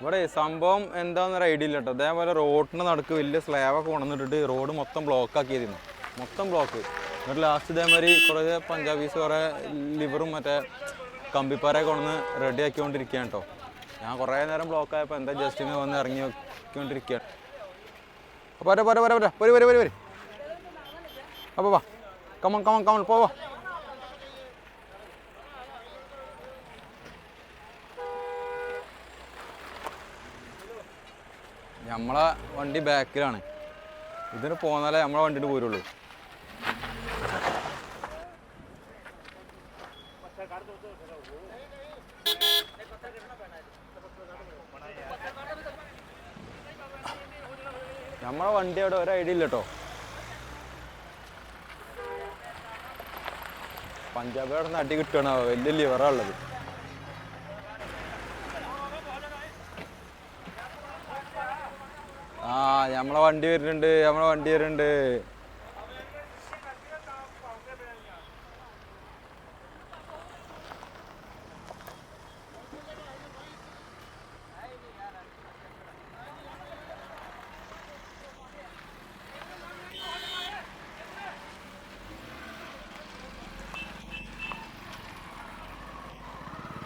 ഇവിടെ സംഭവം എന്താണെന്നൊരു ഐഡിയ ഇല്ല കേട്ടോ. അതേപോലെ റോഡിന് നടക്ക് വലിയ സ്ലാബൊക്കെ കൊണ്ടുവന്നിട്ടിട്ട് റോഡ് മൊത്തം ബ്ലോക്ക് ആക്കിയിരുന്നു മൊത്തം ബ്ലോക്ക് എന്നിട്ട് ലാസ്റ്റ് ഇതേമാതിരി കുറേ പഞ്ചാബീസ് കുറേ ലിവറും മറ്റേ കമ്പിപ്പാറയൊക്കെ കൊണ്ടുവന്ന് റെഡി ആക്കിക്കൊണ്ടിരിക്കുകയാണ് കേട്ടോ. ഞാൻ കുറേ നേരം ബ്ലോക്ക് ആയപ്പോൾ എന്താ ജസ്റ്റിങ് വന്ന് ഇറങ്ങി നോക്കിക്കൊണ്ടിരിക്കുകയാണ് പോരെ പോരെ പോരെ പോരെ പോരാ പോരാ പോരാ വരി. അപ്പോൾ വാ. കമൺ കമൺ കമൺ പോവാ. നമ്മളെ വണ്ടി ബാക്കിലാണ്. ഇതിന് പോന്നാലേ നമ്മളെ വണ്ടിയിട്ട് പോരുള്ളൂ നമ്മളെ വണ്ടി അവിടെ ഒരു ഐഡിയ ഇല്ല കേട്ടോ പഞ്ചാബ് അവിടെ നിന്ന് അടി കിട്ടുകയാണ് വലിയ വേറെ ഉള്ളത് നമ്മളെ വണ്ടി വരുന്നുണ്ട് നമ്മളെ വണ്ടി വരുന്നുണ്ട്.